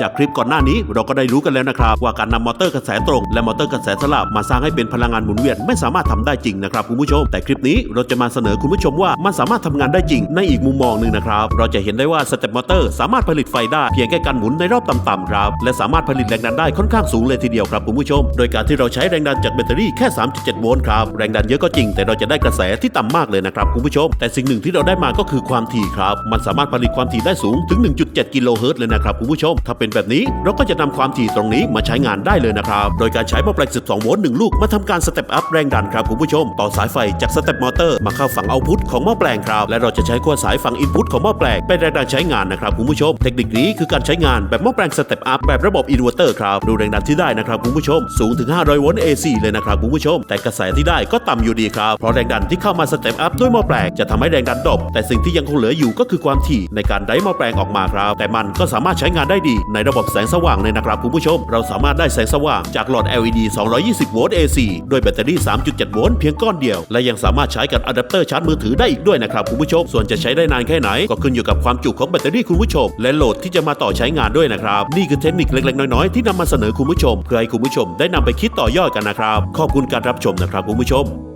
จากคลิปก่อนหน้านี้เราก็ได้รู้กันแล้วนะครับ ว่าการนำมอเตอร์กระแสตรง และมอเตอร์กระแสสลับมาสร้างให้เป็นพลังงานหมุนเวียนไม่สามารถทำได้จริงนะครับคุณผู้ชม แต่คลิปนี้เราจะมาเสนอคุณผู้ชมว่ามันสามารถทำงานได้จริงในอีกมุมมองหนึ่งนะครับเราจะเห็นได้ว่าสเต็ปมอเตอร์สามารถผลิตไฟได้เพียงแค่การหมุนในรอบต่ำๆครับและสามารถผลิตแรงดันได้ค่อนข้างสูงเลยทีเดียวครับคุณผู้ชม โดยการที่เราใช้แรงดันจากแบตเตอรี่แค่ 3.7 โวลต์ครับแรงดันเยอะก็จริง แต่เราจะได้กระแสที่ต่ำมากเลยนะครับคุณผู้ชม แต่สิ่งหนึ่งที่เราได้มาก็คือความถี่ครับมันสามารถผลิตความถี่ได้สูงถึง 1.7 กิโลเฮิรตซ์เลยนะครับคุณผู้ชมถ้าเป็นแบบนี้ เราก็จะนำความถี่ตรงนี้มาใช้งานได้เลยนะครับ โดยการใช้หม้อแปลง 12 โวลต์ 1 ลูก มาทำการสเต็ปอัพแรงดันครับคุณผู้ชม ต่อสายไฟจากสเต็ปมอเตอร์มาเข้าฝั่งเอาพุตของหม้อแปลงครับ และเราจะใช้ขั้วสายฝั่งอินพุตของหม้อแปลงเป็นแรงดันใช้งานนะครับคุณผู้ชม เทคนิคนี้คือการใช้งานแบบหม้อแปลงสเต็ปอัพแบบระบบอินเวอร์เตอร์ครับ ดูแรงดันที่ได้นะครับคุณผู้ชม สูงถึง 500 โวลต์ AC เลยนะครับคุณผู้ชม แต่กระแสที่ได้ก็ต่ำอยู่ดีครับ เพราะแรงดันที่เข้ามาสเต็ปอัพด้วยหม้อแปลงจะทำให้แรงดันดรอปแต่สิ่งที่ยังคงเหลืออยู่ก็คือความถี่ในการได้หม้อแปลงออกมาครับ แต่มันก็สามารถใช้งานได้ดีในระบบแสงสว่างเลยนะครับคุณผู้ชม เราสามารถได้แสงสว่างจากหลอด LED 220 โวลต์ AC ด้วยแบตเตอรี่ 3.7 โวลต์เพียงก้อนเดียว และยังสามารถใช้กับอะแดปเตอร์ชาร์จมือถือได้อีกด้วยนะครับคุณผู้ชม ส่วนจะใช้ได้นานแค่ไหน ก็ขึ้นอยู่กับความจุของแบตเตอรี่คุณผู้ชม และโหลดที่จะมาต่อใช้งานด้วยนะครับนี่คือเทคนิคเล็กๆน้อยๆที่นำมาเสนอคุณผู้ชม เพื่อให้คุณผู้ชมได้นำไปคิดต่อยอดกันนะครับขอบคุณการรับชมนะครับคุณผู้ชม